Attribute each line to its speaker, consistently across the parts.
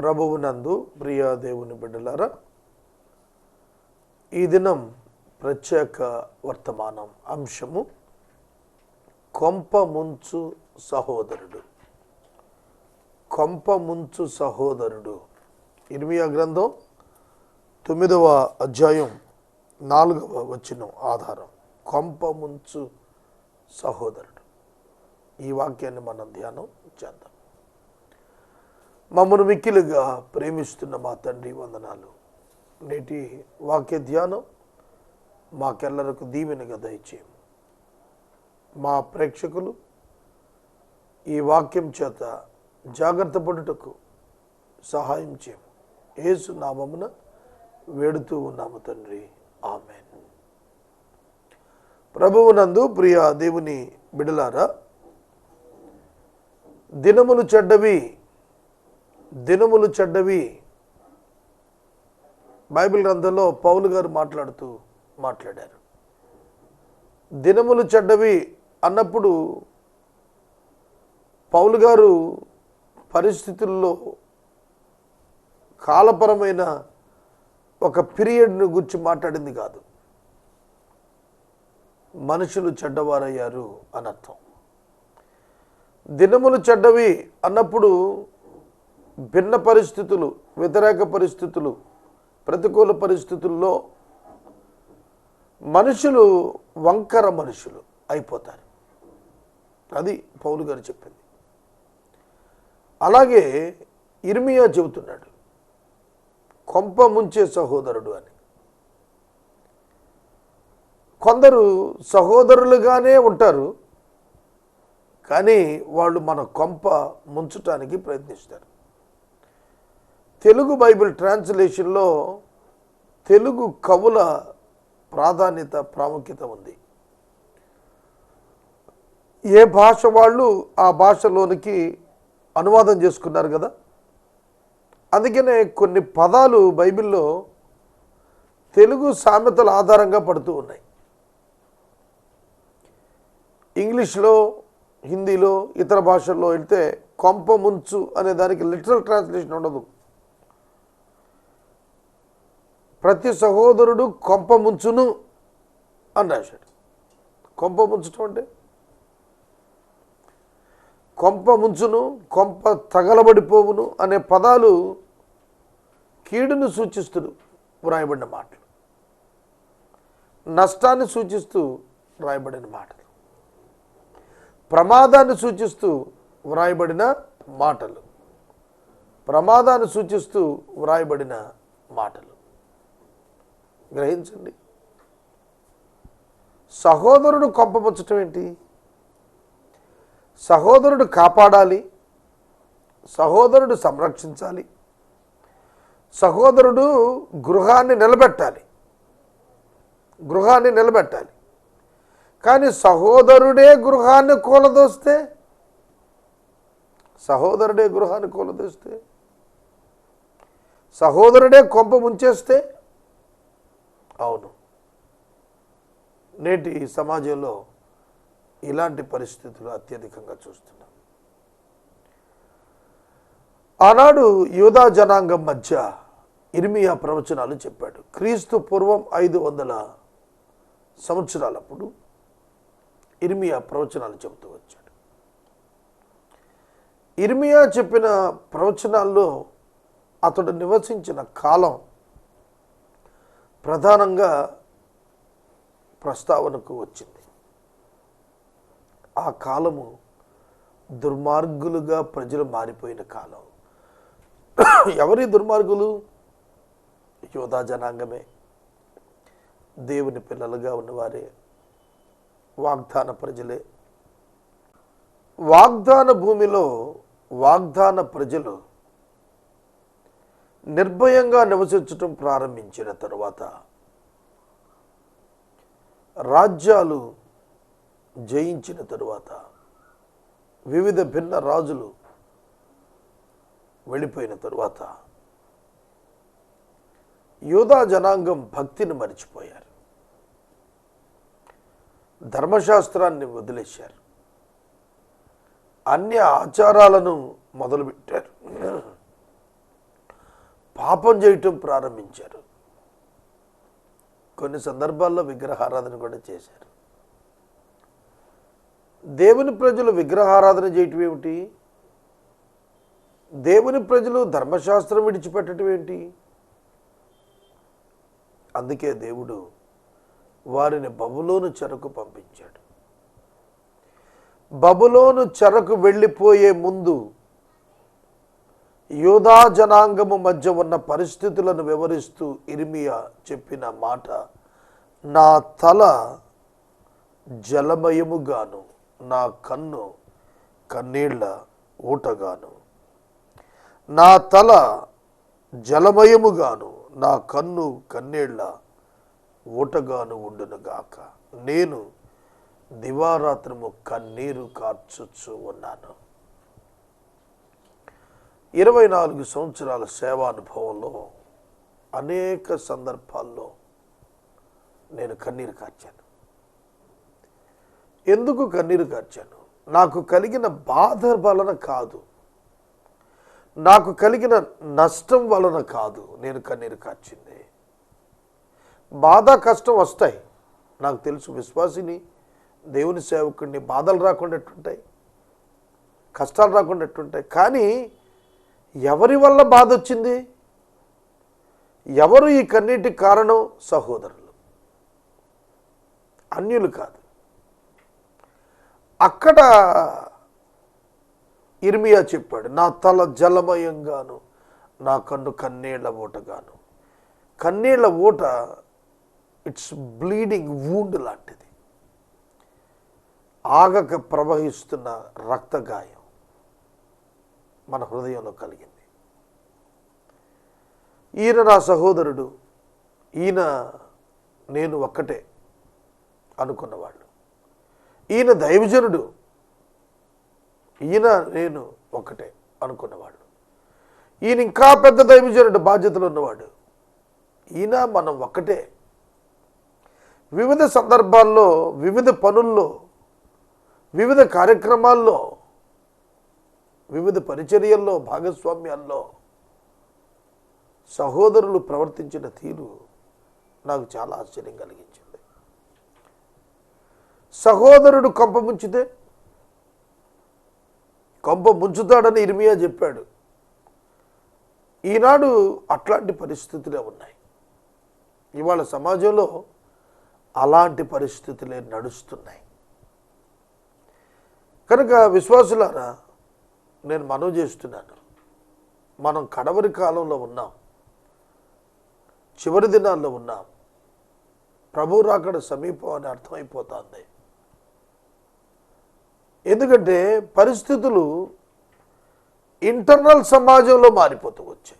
Speaker 1: ప్రభువునందు ప్రియాదేవుని బిడ్డలారా ఈ దినం ప్రత్యేక వర్తమానం అంశము కొంప ముంచు సహోదరుడు. కొంప ముంచు సహోదరుడు. ఇర్మియా గ్రంథం తొమ్మిదవ అధ్యాయం నాలుగవ వచనం ఆధారం. కొంప ముంచు సహోదరుడు. ఈ వాక్యాన్ని మనం ధ్యానం చేద్దాం. మమ్మను మిక్కిలుగా ప్రేమిస్తున్న మా తండ్రి వందనాలు. నేటి వాక్య ధ్యానం మాకెల్లరకు దీవెనగా దయచేయము మా ప్రేక్షకులు ఈ వాక్యం చేత జాగ్రత్త పడుటకు సహాయం చేయము ఏసు నామమున వేడుతూ ఉన్నాము తండ్రి. ఆమెన్. ప్రభువునందు ప్రియ దేవుని బిడలారా దినములు చెడ్డవి దినములు చెడ్డవి. బైబిల్ గ్రంథంలో పౌలు గారు మాట్లాడుతూ మాట్లాడారు. దినములు చెడ్డవి అన్నప్పుడు పౌలు గారు పరిస్థితుల్లో కాలపరమైన ఒక పీరియడ్ను గురించి మాట్లాడింది కాదు. మనుషులు చెడ్డవారయ్యారు అనర్థం. దినములు చెడ్డవి అన్నప్పుడు భిన్న పరిస్థితులు వ్యతిరేక పరిస్థితులు ప్రతికూల పరిస్థితుల్లో మనుషులు వంకర మనుషులు అయిపోతారు. అది పౌలు గారు చెప్పింది. అలాగే ఇర్మియా చెబుతున్నాడు కొంప ముంచే సహోదరుడు అని. కొందరు సహోదరులుగానే ఉంటారు కానీ వాళ్ళు మన కొంప ముంచటానికి ప్రయత్నిస్తారు. తెలుగు బైబిల్ ట్రాన్స్లేషన్లో తెలుగు కవుల ప్రాధాన్యత ప్రాముఖ్యత ఉంది. ఏ భాష వాళ్ళు ఆ భాషలోనికి అనువాదం చేసుకున్నారు కదా? అందుకనే కొన్ని పదాలు బైబిల్లో తెలుగు సామెతల ఆధారంగా పడుతూ ఉన్నాయి. ఇంగ్లీష్లో హిందీలో ఇతర భాషల్లో వెళ్తే కొంప ముంచు అనే దానికి లిటరల్ ట్రాన్స్లేషన్ ఉండదు. ప్రతి సహోదరుడు కొంప ముంచును అని రాశాడు. కొంప ముంచటం అంటే? కొంప ముంచును కొంప తగలబడిపోవును అనే పదాలు కీడును సూచిస్తూ వ్రాయబడిన మాటలు. నష్టాన్ని సూచిస్తూ వ్రాయబడిన మాటలు. ప్రమాదాన్ని సూచిస్తూ వ్రాయబడిన మాటలు. ప్రమాదాన్ని సూచిస్తూ వ్రాయబడిన మాటలు. గ్రహించండి. సహోదరుడు కొంపముచ్చటం ఏంటి? సహోదరుడు కాపాడాలి. సహోదరుడు సంరక్షించాలి. సహోదరుడు గృహాన్ని నిలబెట్టాలి. గృహాన్ని నిలబెట్టాలి. కానీ సహోదరుడే గృహాన్ని కూలదోస్తే? సహోదరుడే గృహాన్ని కూలదోస్తే? సహోదరుడే కొంప ముంచేస్తే? అవును. నేటి సమాజంలో ఇలాంటి పరిస్థితులు అత్యధికంగా చూస్తున్నాం. ఆనాడు యూదా జనాంగం మధ్య ఇర్మియా ప్రవచనాలు చెప్పాడు. క్రీస్తు పూర్వం ఐదు వందల సంవత్సరాలప్పుడు ఇర్మియా ప్రవచనాలు చెబుతూ వచ్చాడు. ఇర్మియా చెప్పిన ప్రవచనాల్లో అతడు నివసించిన కాలం ప్రధానంగా ప్రస్తావనకు వచ్చింది. ఆ కాలము దుర్మార్గులుగా ప్రజలు మారిపోయిన కాలం. ఎవరి దుర్మార్గులు? యోధా జనాంగమే. దేవుని పిల్లలుగా ఉన్నవారే వాగ్దాన ప్రజలే. వాగ్దాన భూమిలో వాగ్దాన ప్రజలు నిర్భయంగా నివసించటం ప్రారంభించిన తరువాత రాజ్యాలు జయించిన తరువాత వివిధ భిన్న రాజులు వెళ్ళిపోయిన తరువాత యూదా జనాంగం భక్తిని మరిచిపోయారు. ధర్మశాస్త్రాన్ని వదిలేశారు. అన్య ఆచారాలను మొదలుపెట్టారు. పాపం చేయటం ప్రారంభించారు. కొన్ని సందర్భాల్లో విగ్రహారాధన కూడా చేశారు. దేవుని ప్రజలు విగ్రహారాధన చేయటం ఏమిటి? దేవుని ప్రజలు ధర్మశాస్త్రం విడిచిపెట్టడం ఏంటి అందుకే దేవుడు వారిని బబులోను చెరకు పంపించాడు. బబులోను చెరకు వెళ్ళిపోయే ముందు యూదా జనాంగము మధ్య ఉన్న పరిస్థితులను వివరిస్తూ ఇర్మియా చెప్పిన మాట నా తల జలమయముగాను నా కన్ను కన్నీళ్ళ ఊటగాను. నా తల జలమయముగాను నా కన్ను కన్నీళ్ళ ఊటగాను ఉండునుగాక నేను దివారాత్రము కన్నీరు కార్చుచు ఉన్నాను. ఇరవై నాలుగు సంవత్సరాల సేవానుభవంలో అనేక సందర్భాల్లో నేను కన్నీరు కార్చాను. ఎందుకు కన్నీరు కార్చాను? నాకు కలిగిన బాధ వలన కాదు. నాకు కలిగిన నష్టం వలన కాదు నేను కన్నీరు కార్చింది. బాధ కష్టం వస్తాయి. నాకు తెలుసు విశ్వాసిని దేవుని సేవకుడిని బాధలు రాకుండా ఎట్టుంటాయి? కష్టాలు రాకుండా ఎట్టుంటాయి? కానీ ఎవరి వల్ల బాధ వచ్చింది ఎవరు ఈ కన్నీటికి కారణం? సహోదరులు. అన్యులు కాదు. అక్కడ ఇర్మియా చెప్పాడు నా తల జలమయంగాను నా కన్ను కన్నీళ్ళ ఊటగాను. కన్నీళ్ళ ఊట ఇట్స్ బ్లీడింగ్ వూండ్ లాంటిది. ఆగక ప్రవహిస్తున్న రక్తగాయం. మన హృదయంలో కలిగింది. ఈయన నా సహోదరుడు ఈయన నేను ఒక్కటే అనుకున్నవాళ్ళు. ఈయన దైవజనుడు ఈయన నేను ఒకటే అనుకున్నవాడు ఈయన ఇంకా పెద్ద దైవజనుడు బాధ్యతలు ఉన్నవాడు. ఈయన మనం ఒక్కటే. వివిధ సందర్భాల్లో వివిధ పనుల్లో వివిధ కార్యక్రమాల్లో వివిధ పరిచర్యల్లో భాగస్వామ్యాల్లో సహోదరులు ప్రవర్తించిన తీరు నాకు చాలా ఆశ్చర్యం కలిగించింది. సహోదరుడు కొంప ముంచితే కొంప ముంచుతాడని ఇర్మియా చెప్పాడు. ఈనాడు అట్లాంటి పరిస్థితులే ఉన్నాయి. ఇవాళ సమాజంలో అలాంటి పరిస్థితులే నడుస్తున్నాయి. కనుక విశ్వాసులారా నేను మనవి చేస్తున్నాను. మనం కడవరి కాలంలో ఉన్నాం. చివరి దినాల్లో ఉన్నాం. ప్రభు రాకడ సమీపం అని అర్థమైపోతుంది. ఎందుకంటే పరిస్థితులు ఇంటర్నల్ సమాజంలో మారిపోతూ వచ్చాయి.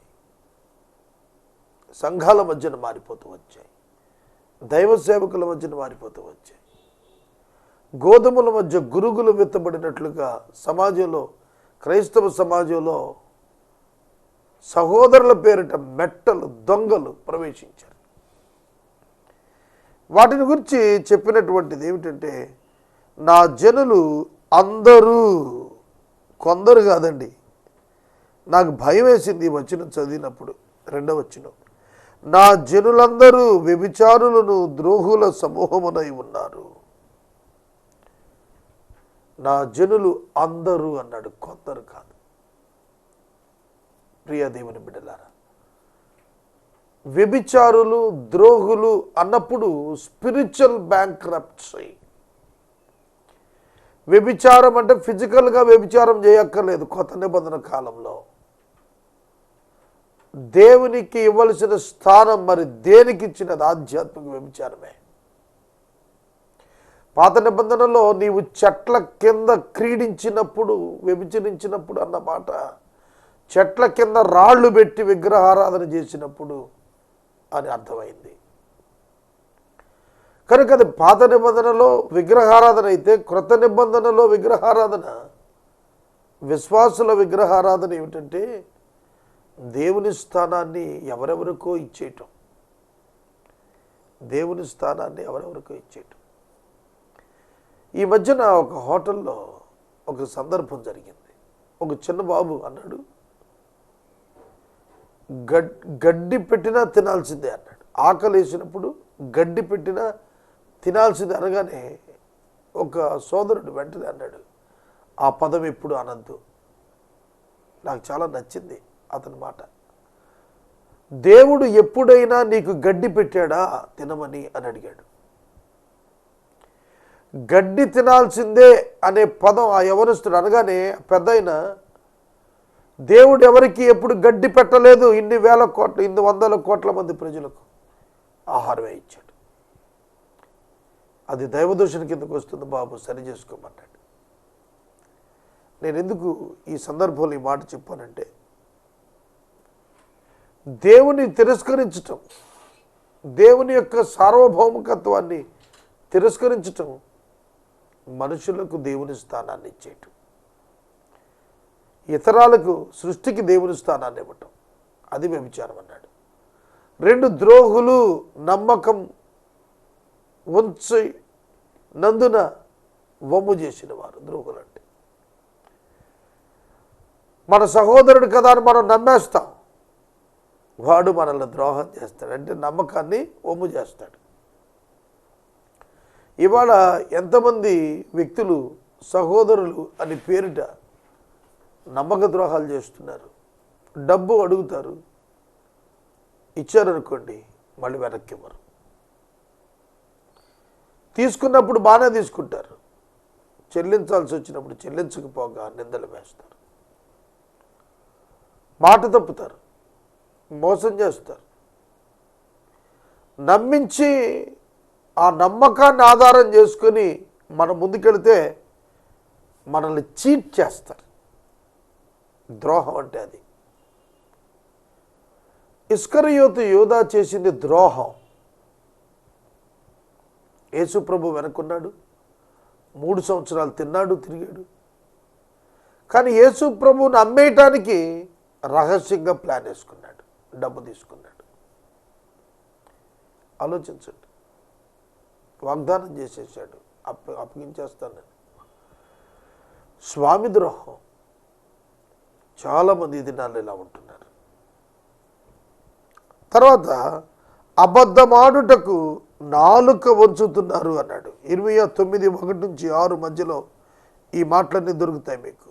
Speaker 1: సంఘాల మధ్యన మారిపోతూ వచ్చాయి. దైవ సేవకుల మధ్యన మారిపోతూ వచ్చాయి. గోధుమల మధ్య గురుగులు విత్తబడినట్లుగా సమాజంలో క్రైస్తవ సమాజంలో సహోదరుల పేరిట మెట్టలు దొంగలు ప్రవేశించారు. వాటిని గురించి చెప్పినటువంటిది ఏమిటంటే నా జనులు అందరూ కొందరు కాదండి. నాకు భయం వేసింది వచ్చిన చదివినప్పుడు రెండవ వచ్చిన నా జనులందరూ వ్యభిచారులను ద్రోహుల సమూహమునై ఉన్నారు. నా జనులు అందరూ అన్నాడు. కొందరు కాదు. ప్రియ దేవుని బిడ్డలారా వ్యభిచారులు ద్రోహులు అన్నప్పుడు స్పిరిచువల్ బ్యాంక్ వ్యభిచారం అంటే ఫిజికల్గా వ్యభిచారం చేయక్కర్లేదు కొత్త నిబంధన కాలంలో. దేవునికి ఇవ్వాల్సిన స్థానం మరి దేనికి ఇచ్చినది ఆధ్యాత్మిక వ్యభిచారమే. పాత నిబంధనలో నీవు చెట్ల కింద క్రీడించినప్పుడు వ్యభిచరించినప్పుడు అన్న మాట. చెట్ల కింద రాళ్ళు పెట్టి విగ్రహారాధన చేసినప్పుడు అని అర్థమైంది. కనుక అది పాత నిబంధనలో విగ్రహారాధన అయితే క్రొత్త నిబంధనలో విగ్రహారాధన విశ్వాసుల విగ్రహారాధన ఏమిటంటే దేవుని స్థానాన్ని ఎవరెవరికో ఇచ్చేయటం. దేవుని స్థానాన్ని ఎవరెవరికో ఇచ్చేయటం. ఈ మధ్యన ఒక హోటల్లో ఒక సందర్భం జరిగింది. ఒక చిన్న బాబు అన్నాడు గడ్ గడ్డి పెట్టినా తినాల్సిందే అన్నాడు. ఆకలి వేసినప్పుడు గడ్డి పెట్టినా తినాల్సిందే అనగానే ఒక సోదరుడు వెంటనే అన్నాడు ఆ పదం ఎప్పుడు అనద్దు. నాకు చాలా నచ్చింది అతని మాట. దేవుడు ఎప్పుడైనా నీకు గడ్డి పెట్టాడా? తినమని అని అడిగాడు. గడ్డి తినాల్సిందే అనే పదం ఆ యవనస్తుడు అనగానే పెద్ద దేవుడు ఎవరికి ఎప్పుడు గడ్డి పెట్టలేదు. ఇన్ని వేల కోట్ల ఇన్ని వందల కోట్ల మంది ప్రజలకు ఆహారమే ఇచ్చాడు. అది దైవదూషణ కిందకు వస్తుంది బాబు సరి చేసుకోమన్నాడు నేను ఎందుకు ఈ సందర్భంలో ఈ మాట చెప్పానంటే దేవుని తిరస్కరించటం దేవుని యొక్క సార్వభౌమకత్వాన్ని తిరస్కరించటం మనుషులకు దేవుని స్థానాన్ని ఇచ్చేయటం. ఇతరాలకు సృష్టికి దేవుని స్థానాన్ని ఇవ్వటం. అది వ్యభిచారం అన్నాడు. రెండు ద్రోహులు నమ్మకం ఉంచి నందున వమ్ము చేసిన వారు ద్రోహులు అంటే మన సహోదరుడు కదా అని మనం నమ్మేస్తాం. వాడు మనల్ని ద్రోహం చేస్తాడు. అంటే నమ్మకాన్ని వమ్ము చేస్తాడు. ఇవాళ ఎంతమంది వ్యక్తులు సహోదరులు అని పేరిట నమ్మక ద్రోహాలు చేస్తున్నారు. డబ్బు అడుగుతారు. ఇచ్చారనుకోండి మళ్ళీ వెనక్కి ఇవ్వరు. తీసుకున్నప్పుడు బాగానే తీసుకుంటారు. చెల్లించాల్సి వచ్చినప్పుడు చెల్లించకపోగా నిందలు వేస్తారు. మాట తప్పుతారు. మోసం చేస్తారు. నమ్మించి ఆ నమ్మకాన్ని ఆధారం చేసుకొని మనం ముందుకెళితే మనల్ని చీట్ చేస్తారు. ద్రోహం అంటే అది. ఇస్కరియోతు యోధా చేసింది ద్రోహం. యేసుప్రభు వెనుకున్నాడు మూడు సంవత్సరాలు తిన్నాడు తిరిగాడు. కానీ యేసుప్రభువుని అమ్మేయటానికి రహస్యంగా ప్లాన్ వేసుకున్నాడు. డబ్బు తీసుకున్నాడు. ఆలోచించండి. వాగ్దానం చేసేసాడు. అప్ప అప్పగించేస్తాను స్వామి ద్రోహం. చాలామంది ఈ దినాల్లో ఇలా ఉంటున్నారు. తర్వాత అబద్ధమాడుటకు నాలుక వంచుతున్నారు అన్నాడు. ఇరవై తొమ్మిది ఒకటి నుంచి ఆరు మధ్యలో ఈ మాటలన్నీ దొరుకుతాయి మీకు.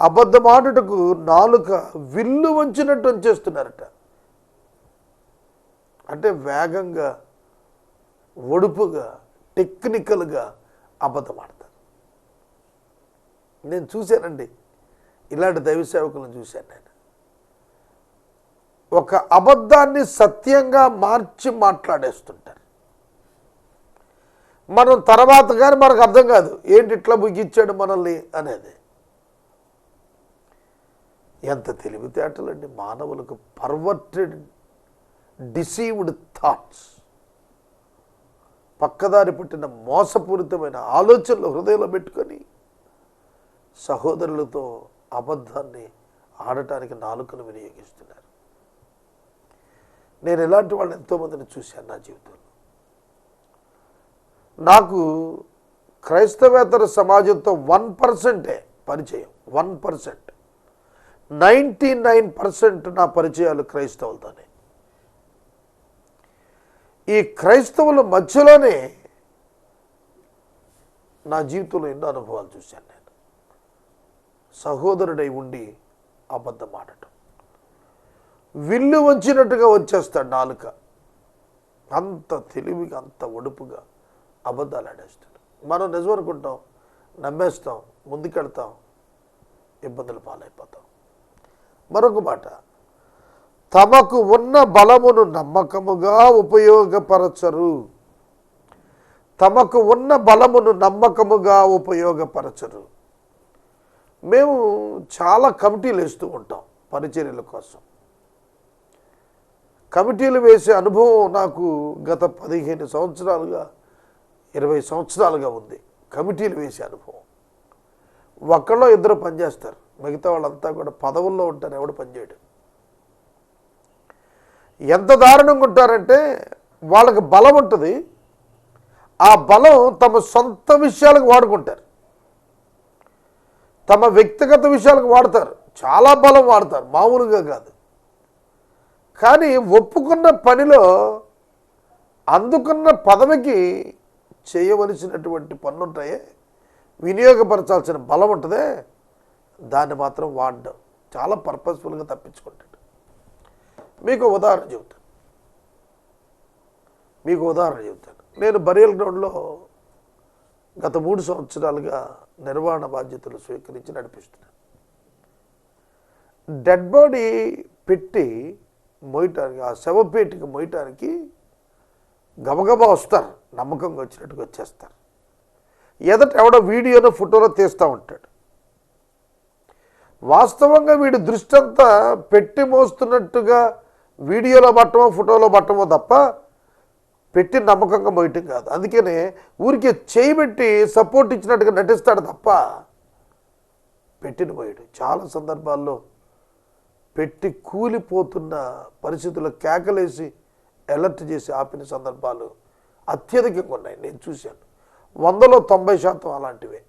Speaker 1: అబద్ధమాడుటకు నాలుక విల్లు వంచినట్టు వంచేస్తున్నారట. అంటే వేగంగా ఒడుపుగా టెక్నికల్గా అబద్ధం ఆడతారు. నేను చూశానండి. ఇలాంటి దైవ సేవకులను చూశాను నేను. ఒక అబద్ధాన్ని సత్యంగా మార్చి మాట్లాడేస్తుంటారు. మనం తర్వాత కానీ మనకు అర్థం కాదు. ఏంటి ఇట్లా ముగిచ్చాడు మనల్ని అనేది. ఎంత తెలివితేటలండి మానవులకు పర్వర్టెడ్ డిసీవ్డ్ థాట్స్. పక్కదారి పుట్టిన మోసపూరితమైన ఆలోచనలు హృదయంలో పెట్టుకొని సహోదరులతో అబద్ధాన్ని ఆడటానికి నాలుకను వినియోగిస్తున్నారు. నేను ఇలాంటి వాళ్ళని ఎంతోమందిని చూశాను నా జీవితంలో. నాకు క్రైస్తవేతర సమాజంతో వన్ పర్సెంటే పరిచయం one percent. Ninety nine percent నా పరిచయాలు క్రైస్తవులతోనే. ఈ క్రైస్తవుల మధ్యలోనే నా జీవితంలో ఎన్నో అనుభవాలు చూశాను నేను. సహోదరుడై ఉండి అబద్ధం ఆడటం. విల్లు వంచినట్టుగా వచ్చేస్తాడు నాలుక. అంత తెలివిగా అంత ఒడుపుగా అబద్ధాలు ఆడేస్తాడు. మనం నిజం అనుకుంటాం నమ్మేస్తాం ముందుకెళ్తాం ఇబ్బందులు పాలైపోతాం. మరొక మాట తమకు ఉన్న బలమును నమ్మకముగా ఉపయోగపరచరు. తమకు ఉన్న బలమును నమ్మకముగా ఉపయోగపరచరు. మేము చాలా కమిటీలు వేస్తూ ఉంటాం పరిచర్యల కోసం. కమిటీలు వేసే అనుభవం నాకు గత పదిహేను సంవత్సరాలుగా ఇరవై సంవత్సరాలుగా ఉంది. కమిటీలు వేసే అనుభవం. ఒక్కళ్ళో ఇద్దరు పనిచేస్తారు. మిగతా వాళ్ళంతా కూడా పదవుల్లో ఉంటారు ఎవడు పనిచేయడం. ఎంత దారుణంగా ఉంటారంటే వాళ్ళకి బలం ఉంటుంది. ఆ బలం తమ సొంత విషయాలకు వాడుకుంటారు. తమ వ్యక్తిగత విషయాలకు వాడతారు. చాలా బలం వాడతారు. మామూలుగా కాదు. కానీ ఒప్పుకున్న పనిలో అందుకున్న పదవికి చేయవలసినటువంటి పనులుంటాయే. వినియోగపరచాల్సిన బలం ఉంటుందే. దాన్ని మాత్రం వాడడం. చాలా పర్పస్ఫుల్గా తప్పించుకుంటాడు మీకు ఉదాహరణ చెబుతాను. మీకు ఉదాహరణ చెబుతాను. నేను బరియల్ గ్రౌండ్లో గత మూడు సంవత్సరాలుగా నిర్వహణ బాధ్యతలు స్వీకరించి నడిపిస్తున్నాను. డెడ్ బాడీ పెట్టి మోయటానికి ఆ శవపేటికి మోయటానికి గబగబా వస్తారు. నమ్మకంగా వచ్చినట్టుగా వచ్చేస్తారు. ఎదట ఎవడో వీడియోలో ఫోటోలో తీస్తూ ఉంటాడు. వాస్తవంగా వీడి దృష్టి అంతా పెట్టి మోస్తున్నట్టుగా వీడియోలో పట్టమో ఫోటోలో పట్టమో తప్ప పెట్టి నమ్మకంగా మోయటం కాదు. అందుకనే ఊరికే చేయబెట్టి సపోర్ట్ ఇచ్చినట్టుగా నటిస్తాడు తప్ప పెట్టిన మోయడు చాలా సందర్భాల్లో పెట్టి కూలిపోతున్న పరిస్థితుల్లో కేకలేసి అలర్ట్ చేసి ఆపిన సందర్భాలు అత్యధికంగా ఉన్నాయి. నేను చూశాను. వందలో తొంభై శాతం అలాంటివే.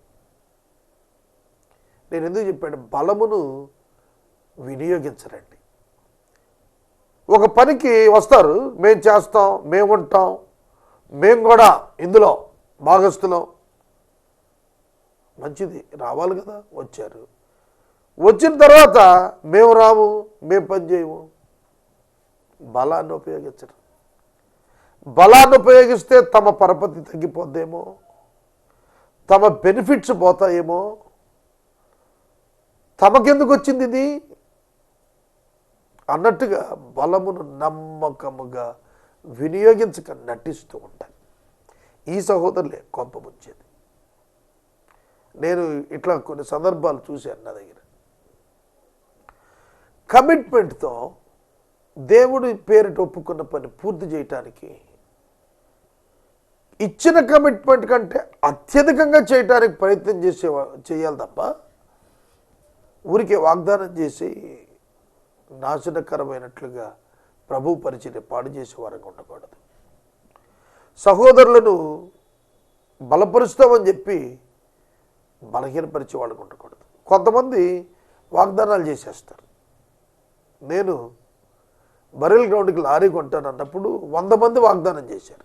Speaker 1: నేను ఎందుకు చెప్పాను? బలమును వినియోగించరండి. ఒక పనికి వస్తారు మేము చేస్తాం మేము ఉంటాం మేము కూడా ఇందులో భాగస్థులం. మంచిది రావాలి కదా వచ్చారు. వచ్చిన తర్వాత మేము రాము మేము పని చేయము. బలాన్ని ఉపయోగించడం. బలాన్ని ఉపయోగిస్తే తమ పరపతి తగ్గిపోద్దేమో? తమ బెనిఫిట్స్ పోతాయేమో? తమకెందుకు వచ్చింది ఇది? అన్నట్టుగా బలమును నమ్మకముగా వినియోగించక నటిస్తూ ఉంటారు ఈ సహోదరులే కొంపముంచేది నేను ఇట్లా కొన్ని సందర్భాలు చూశాను నా దగ్గర. కమిట్మెంట్తో దేవుడి పేరిట ఒప్పుకున్న పని పూర్తి చేయటానికి ఇచ్చిన కమిట్మెంట్ కంటే అత్యధికంగా చేయటానికి ప్రయత్నం చేసే చేయాలి తప్ప ఊరికే వాగ్దానం చేసి నాశనకరమైనట్లుగా ప్రభు పరిచయం పాడు చేసేవారంగా ఉండకూడదు. సహోదరులను బలపరుస్తామని చెప్పి బలహీనపరిచే వాళ్ళకు ఉండకూడదు. కొంతమంది వాగ్దానాలు చేసేస్తారు. నేను బరెల్ గ్రౌండ్కి లారీ కొంటాను అన్నప్పుడు వంద మంది వాగ్దానం చేశారు.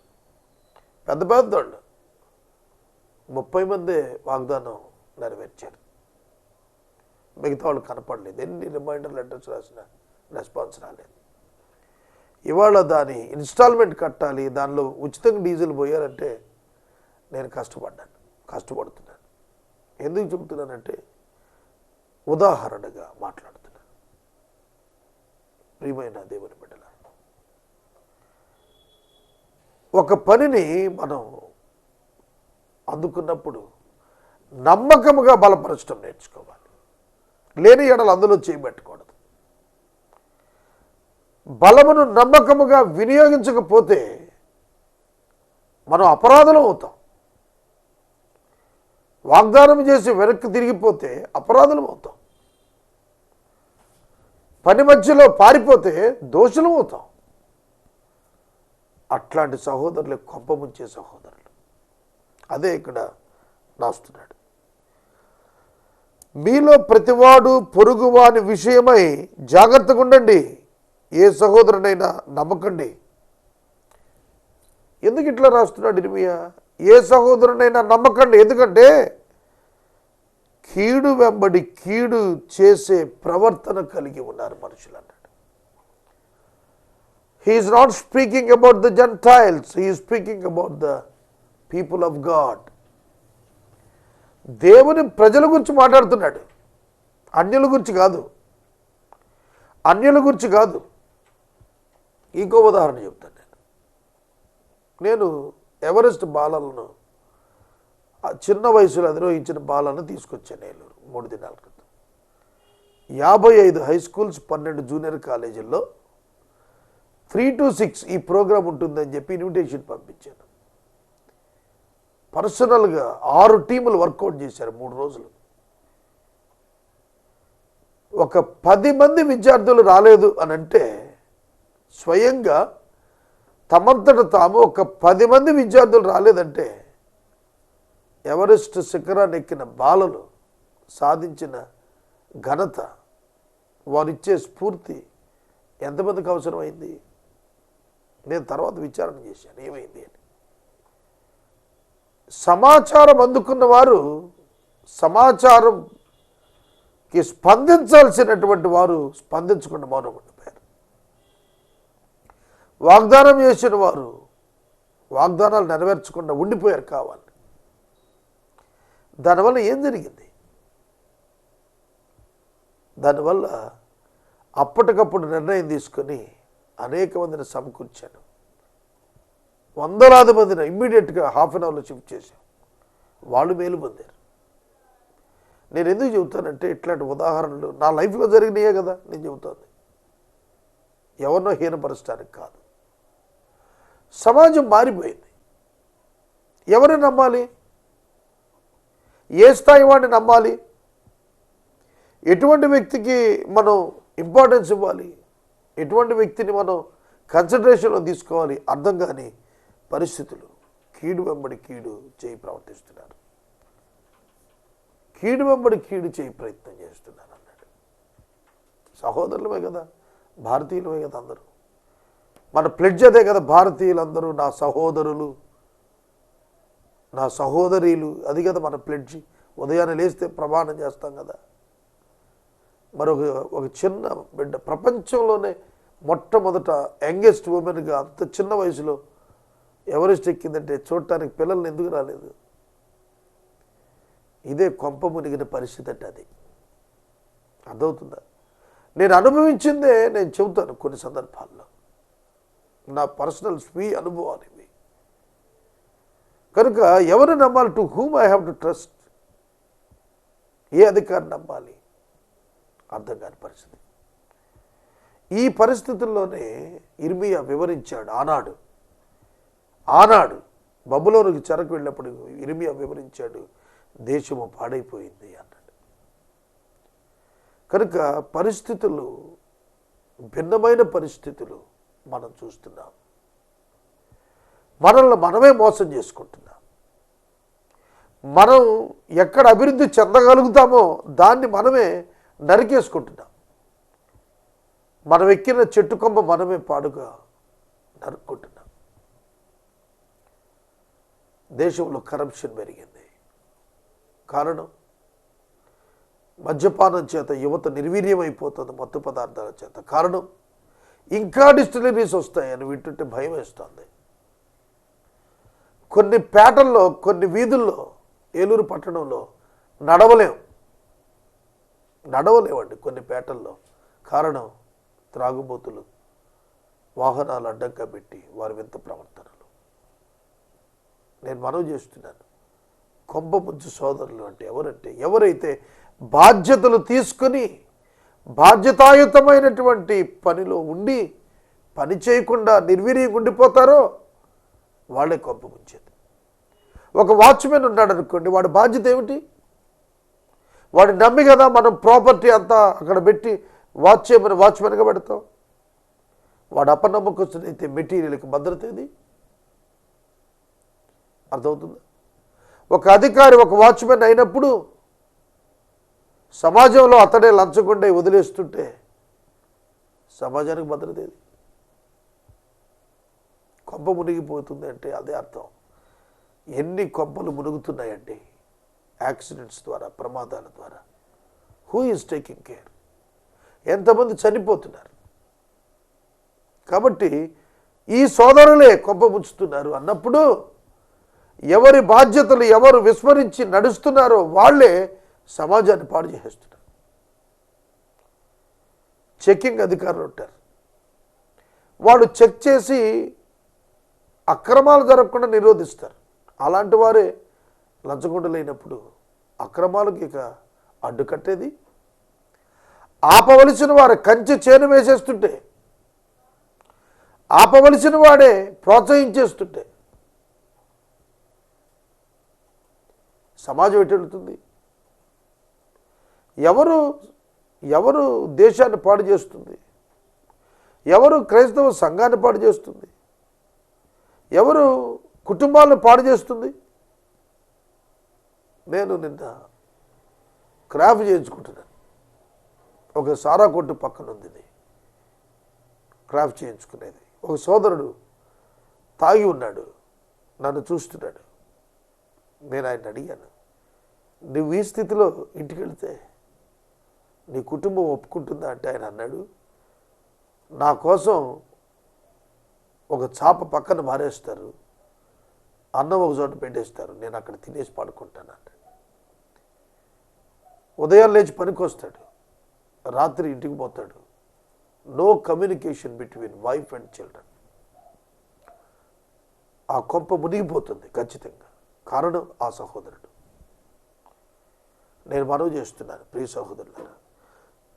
Speaker 1: పెద్ద పెద్ద వాళ్ళు ముప్పై మంది వాగ్దానం నెరవేర్చారు. మిగతా వాళ్ళు కనపడలేదు. ఎన్ని రిమైండర్ లెటర్స్ రాసిన రెస్పాన్స్ రాలేదు. ఇవాళ దాని ఇన్స్టాల్మెంట్ కట్టాలి దానిలో ఉచితంగా డీజిల్ పోయారంటే నేను కష్టపడ్డాను కష్టపడుతున్నాను. ఎందుకు చెబుతున్నానంటే ఉదాహరణగా మాట్లాడుతున్నాను ప్రియమైన దేవుని బిడ్డల ఒక పనిని మనం అందుకున్నప్పుడు నమ్మకముగా బలపరచడం నేర్చుకోవాలి. లేని ఎడలు అందులో చేయబెట్టకూడదు బలమును నమ్మకముగా వినియోగించకపోతే మనం అపరాధులం అవుతాం. వాగ్దానం చేసి వెనక్కి తిరిగిపోతే అపరాధులం అవుతాం. పని మధ్యలో పారిపోతే దోషులం అవుతాం. అట్లాంటి సహోదరులు కొంపముంచే సహోదరులు. అదే ఇక్కడ రాస్తున్నాడు మీలో ప్రతివాడు పొరుగువాని విషయమై జాగ్రత్తగా ఉండండి. ఏ సహోదరునైనా నమ్మకండి. ఎందుకు ఇట్లా రాస్తున్నాడు ఇర్మియా? ఏ సహోదరునైనా నమ్మకండి. ఎందుకంటే కీడు వెంబడి కీడు చేసే ప్రవర్తన కలిగి ఉన్నారు మనుషులు అన్నాడు he is not speaking about the gentiles he speaking about the people of God దేవుని ప్రజల గురించి మాట్లాడుతున్నాడు. అన్యుల గురించి కాదు. అన్యుల గురించి కాదు. ఇంకో ఉదాహరణ చెప్తాను నేను. నేను ఎవరెస్ట్ బాలలను ఆ చిన్న వయసులో అధిరోహించిన బాలను తీసుకొచ్చాను ఏలూరు మూడు దినాల క్రితం. యాభై ఐదు హై స్కూల్స్ పన్నెండు జూనియర్ కాలేజీల్లో త్రీ టు సిక్స్ ఈ ప్రోగ్రాం ఉంటుందని చెప్పి ఇన్విటేషన్ పంపించాను. పర్సనల్గా ఆరు టీములు వర్కౌట్ చేశారు మూడు రోజులు. ఒక పది మంది విద్యార్థులు రాలేదు అని అంటే స్వయంగా తమంతట తాము ఒక పది మంది విద్యార్థులు రాలేదంటే ఎవరెస్ట్ శిఖరాన్ని ఎక్కిన బాలలు సాధించిన ఘనత వారిచ్చే స్ఫూర్తి ఎంతమందికి అవసరమైంది? నేను తర్వాత విచారణ చేశాను. ఏమైంది అని. సమాచారం అందుకున్న వారు సమాచారంకి స్పందించాల్సినటువంటి వారు స్పందించకుండా మౌనం వాగ్దానం చేసిన వారు వాగ్దానాలు నెరవేర్చకుండా ఉండిపోయారు కావాలి. దానివల్ల ఏం జరిగింది? దానివల్ల అప్పటికప్పుడు నిర్ణయం తీసుకొని అనేక మందిని సమకూర్చాను వందలాది మందిని ఇమ్మీడియట్గా హాఫ్ అన్ అవర్లో షిఫ్ట్ చేశాం వాళ్ళు మేలు పొందారు. నేను ఎందుకు చెబుతానంటే ఇట్లాంటి ఉదాహరణలు నా లైఫ్లో జరిగినాయే కదా నేను చెబుతాను. ఎవరినో హీనపరచడానికి కాదు. సమాజం మారిపోయింది. ఎవరిని నమ్మాలి? ఏ స్థాయి వాడిని నమ్మాలి? ఎటువంటి వ్యక్తికి మనం ఇంపార్టెన్స్ ఇవ్వాలి? ఎటువంటి వ్యక్తిని మనం కన్సిడరేషన్లో తీసుకోవాలి? అర్థం కాని పరిస్థితులు. కీడు వెంబడి కీడు చేయి ప్రవర్తిస్తున్నారు. కీడు వెంబడి కీడు చేయి ప్రయత్నం చేస్తున్నారు అన్నాడు. సహోదరులమే కదా భారతీయులమే కదా అందరూ. మన ప్లెడ్జ్ అదే కదా భారతీయులందరూ నా సహోదరులు నా సహోదరీలు అది కదా మన ప్లెడ్జి ఉదయాన్నే లేస్తే ప్రమాణం చేస్తాం కదా. మరొక ఒక ఒక చిన్న బిడ్డ ప్రపంచంలోనే మొట్టమొదట యంగెస్ట్ ఉమెన్గా అంత చిన్న వయసులో ఎవరెస్ట్ ఎక్కిందంటే చూడటానికి పిల్లల్ని ఎందుకు రాలేదు? ఇదే కొంప మునిగిన పరిస్థితి అంటే అది. అర్థమవుతుందా? నేను అనుభవించిందే నేను చెబుతాను కొన్ని సందర్భాల్లో. నా పర్సనల్ స్వీ అనుభవాలు ఇవి. కనుక ఎవరు నమ్మాలి? To whom I have to trust ఏ అధికారిని నమ్మాలి? అర్థం కాని పరిస్థితి. ఈ పరిస్థితుల్లోనే ఇర్మియా వివరించాడు ఆనాడు. ఆనాడు బబులోనికి చెరకు వెళ్ళినప్పుడు ఇర్మియా వివరించాడు దేశము పాడైపోయింది అన్నాడు. కనుక పరిస్థితులు భిన్నమైన పరిస్థితులు. మనం చూస్తున్నాం. మనల్ని మనమే మోసం చేసుకుంటున్నాం. మనం ఎక్కడ అభివృద్ధి చెందగలుగుతామో దాన్ని మనమే నరికేసుకుంటున్నాం. మనం ఎక్కిన చెట్టు కొమ్మ మనమే పాడుగా నరుక్కుంటున్నాం. దేశంలో కరప్షన్ పెరిగింది. కారణం? మద్యపానం చేత యువత నిర్వీర్యమైపోతుంది మత్తు పదార్థాల చేత. కారణం? ఇంకా డిస్టిలరీస్ వస్తాయని వింటుంటే భయం వేస్తుంది. కొన్ని పేటల్లో కొన్ని వీధుల్లో ఏలూరు పట్టణంలో నడవలేం. నడవలేవండి కొన్ని పేటల్లో కారణం త్రాగుబోతులు వాహనాలు అడ్డంగా పెట్టి వారి వింత ప్రవర్తనలు. నేను మనవి చేస్తున్నాను. కొంబ ముంచు సోదరులు అంటే ఎవరంటే ఎవరైతే బాధ్యతలు తీసుకొని బాధ్యతాయుతమైనటువంటి పనిలో ఉండి పని చేయకుండా నిర్వీర్యకుండిపోతారో వాళ్ళే కొంప ముంచేది. ఒక వాచ్మెన్ ఉన్నాడు అనుకోండి వాడి బాధ్యత ఏమిటి? వాడి నమ్మి కదా మనం ప్రాపర్టీ అంతా అక్కడ పెట్టి వాచ్ చేయమని వాచ్మెన్గా పెడతాం. వాడు అపనమ్మకొచ్చినైతే మెటీరియల్కి భద్రత ఇది అర్థమవుతుందా? ఒక అధికారి ఒక వాచ్మెన్ అయినప్పుడు సమాజంలో అతడే లంచకుండా వదిలేస్తుంటే సమాజానికి భద్రత ఏది? కొంప మునిగిపోతుంది అంటే అదే అర్థం. ఎన్ని కొంపలు మునుగుతున్నాయండి? యాక్సిడెంట్స్ ద్వారా ప్రమాదాల ద్వారా. హూ ఈజ్ టేకింగ్ కేర్ ఎంతమంది చనిపోతున్నారు? కాబట్టి ఈ సోదరులే కొంప ముంచుతున్నారు అన్నప్పుడు ఎవరి బాధ్యతలు ఎవరు విస్మరించి నడుస్తున్నారో వాళ్ళే సమాజాన్ని పాడు చేసేస్తున్నారు. చెక్కింగ్ అధికారులు ఉంటారు. వాడు చెక్ చేసి అక్రమాలు జరగకుండా నిరోధిస్తారు. అలాంటి వారే లంచగొండలైనప్పుడు అక్రమాలకు ఇక అడ్డుకట్టేది ఆపవలసిన వారు కంచె చేను వేసేస్తుంటే ఆపవలసిన వాడే ప్రోత్సహించేస్తుంటే సమాజం ఎటు వెళుతుంది? ఎవరు ఎవరు దేశాన్ని పాడు చేస్తుంది? ఎవరు క్రైస్తవ సంఘాన్ని పాడు చేస్తుంది? ఎవరు కుటుంబాలను పాడు చేస్తుంది? నేను నిన్న క్రాఫ్ చేయించుకుంటున్నాను. ఒక సారా కొట్టు పక్కన ఉంది క్రాఫ్ క్రాఫ్ట్ చేయించుకునేది. ఒక సోదరుడు తాగి ఉన్నాడు. నన్ను చూస్తున్నాడు. నేను ఆయన అడిగాను నువ్వు ఈ స్థితిలో ఇంటికి వెళితే నీ కుటుంబం ఒప్పుకుంటుందా అంటే ఆయన అన్నాడు నా కోసం ఒక చాప పక్కన మారేస్తారు అన్నం ఒక చోట పెట్టేస్తారు నేను అక్కడ తినేసి పడుకుంటాను అన్నాడు. ఉదయం లేచి పనికి వస్తాడు రాత్రి ఇంటికి పోతాడు. No communication between wife and children ఆ కొంప మునిగిపోతుంది ఖచ్చితంగా. కారణం ఆ సహోదరుడు. నేను మనవి చేస్తున్నాను ప్రియ సహోదరులారా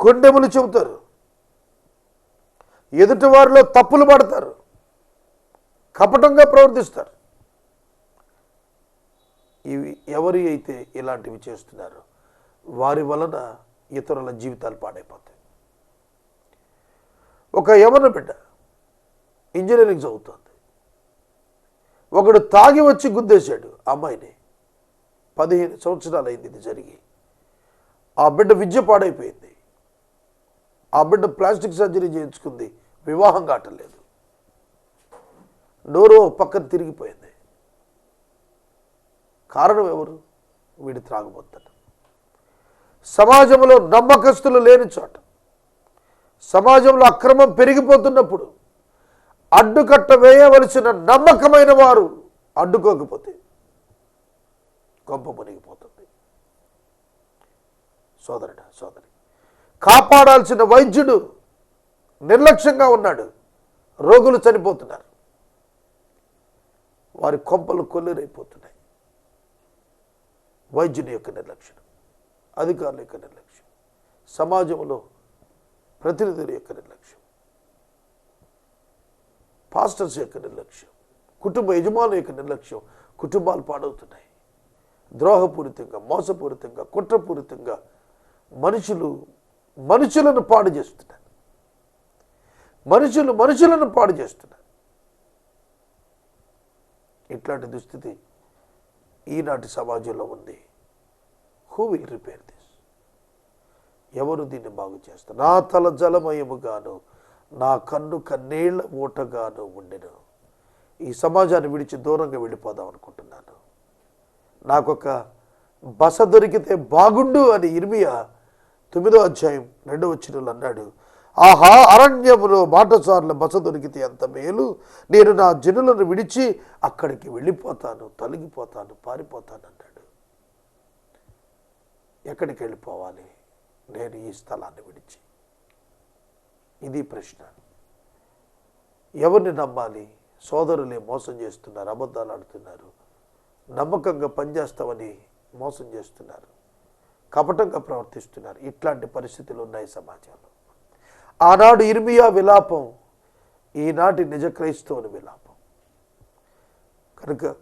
Speaker 1: కొండెములు చెబుతారు. ఎదుటి వారిలో తప్పులు పడతారు. కపటంగా ప్రవర్తిస్తారు. ఇవి ఎవరి అయితే ఇలాంటివి చేస్తున్నారో వారి వలన ఇతరుల జీవితాలు పాడైపోతాయి. ఒక యవన బిడ్డ ఇంజనీరింగ్ చదువుతోంది. ఒకడు తాగి వచ్చి గుద్దేశాడు అమ్మాయిని. పదిహేను సంవత్సరాలు అయింది ఇది జరిగి. ఆ బిడ్డ విద్య పాడైపోయింది. ఆ బిడ్డ ప్లాస్టిక్ సర్జరీ చేయించుకుంది. వివాహం కావట్లేదు. నోరు ఒక పక్కన తిరిగిపోయింది. కారణం ఎవరు? వీడి త్రాగబోతాడు సమాజంలో నమ్మకస్తులు లేని చోట సమాజంలో అక్రమం పెరిగిపోతున్నప్పుడు అడ్డుకట్ట వేయవలసిన నమ్మకమైన వారు అడ్డుకోకపోతే గొప్ప మునిగిపోతుంది. సోదరుడా సోదరి కాపాడాల్సిన వైద్యుడు నిర్లక్ష్యంగా ఉన్నాడు. రోగులు చనిపోతున్నారు. వారి కొంపలు కొల్లురైపోతున్నాయి. వైద్యుని యొక్క నిర్లక్ష్యం అధికారుల యొక్క నిర్లక్ష్యం సమాజంలో ప్రతినిధుల యొక్క నిర్లక్ష్యం పాస్టర్స్ యొక్క నిర్లక్ష్యం కుటుంబ యజమానుల యొక్క నిర్లక్ష్యం కుటుంబాలు పాడవుతున్నాయి. ద్రోహపూరితంగా మోసపూరితంగా కుట్రపూరితంగా మనుషులు మనుషులను పాడు చేస్తున్నారు మనుషులు మనుషులను పాడు చేస్తున్నారు ఇట్లాంటి దుస్థితి ఈనాటి సమాజంలో ఉంది. హూ విల్ రిపేర్ దిస్ ఎవరు దీన్ని బాగు చేస్తారు? నా తల జలమయముగాను నా కన్ను కన్నీళ్ళ ఊటగాను ఉండెను. ఈ సమాజాన్ని విడిచి దూరంగా వెళ్ళిపోదాం అనుకుంటున్నాను. నాకొక బస దొరికితే బాగుండు అని ఇర్మియా తొమ్మిదో అధ్యాయం రెండో వచ్చినలు అన్నాడు ఆహా అరణ్యములో బాటసార్ల బస దొరికితే ఎంత మేలు. నేను నా జనులను విడిచి అక్కడికి వెళ్ళిపోతాను తొలగిపోతాను పారిపోతాను అన్నాడు. ఎక్కడికి వెళ్ళిపోవాలి? నేను ఈ స్థలాన్ని విడిచి. ఇది ప్రశ్న. ఎవరిని నమ్మాలి? సోదరులే మోసం చేస్తున్నారు అబద్ధాలు ఆడుతున్నారు నమ్మకంగా పనిచేస్తామని మోసం చేస్తున్నారు. కపటంగా ప్రవర్తిస్తున్నారు. ఇట్లాంటి పరిస్థితులు ఉన్నాయి సమాజంలో. ఆనాడు ఇర్మియా విలాపం ఈనాటి నిజ క్రైస్తవుని విలాపం. కనుక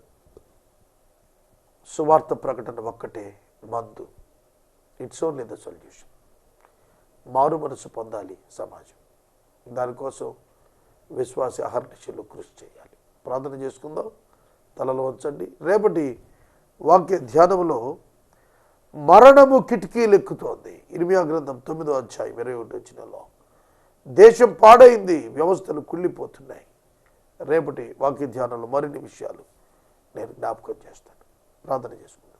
Speaker 1: సువార్త ప్రకటన ఒక్కటే మందు. ఇట్స్ ఓన్లీ ద సొల్యూషన్ మారు మనసు పొందాలి సమాజం. దానికోసం విశ్వాస అహర్నిశలు కృషి చేయాలి. ప్రార్థన చేసుకుందాం. తలలో ఉంచండి రేపటి వాక్య ధ్యానంలో మరణము కిటికీలు ఎక్కుతోంది. ఇర్మియా గ్రంథం తొమ్మిదో అధ్యాయం ఇరవై ఒకటి వచ్చినలో దేశం పాడైంది వ్యవస్థలు కుళ్ళిపోతున్నాయి. రేపటి వాక్య ధ్యానంలో మరిన్ని విషయాలు నేను జ్ఞాపకం చేస్తాను. ప్రార్థన చేసుకుంటాను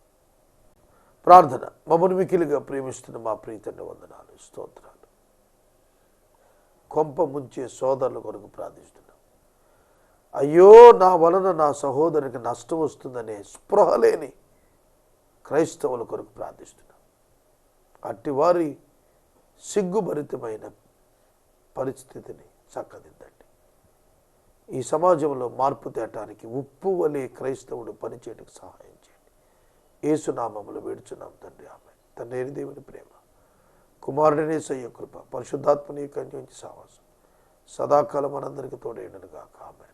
Speaker 1: ప్రార్థన మమ్మల్ని మికిలిగా ప్రేమిస్తున్న మా ప్రీతండి వందనాలు స్తోత్రాలు. కొంప ముంచే సోదరుల కొరకు ప్రార్థిస్తున్నాం. అయ్యో నా వలన నా సహోదరికి నష్టం వస్తుందనే స్పృహ లేని క్రైస్తవుల కొరకు ప్రార్థిస్తున్నాం. అట్టివారి సిగ్గుభరితమైన పరిస్థితిని చక్కదిద్దండి. ఈ సమాజంలో మార్పు తేటానికి ఉప్పు వలె క్రైస్తవుడు పనిచేయడానికి సహాయం చేయండి. ఏసునామములు వేడుచున్నాం తండ్రి ఆమె తండ్రి దేవుని ప్రేమ కుమారుడినే సయ్య కృప పరిశుద్ధాత్మని కన్యోంచి సావాసం. సదాకాలం మనందరికీ తోడైననుగా ఆమె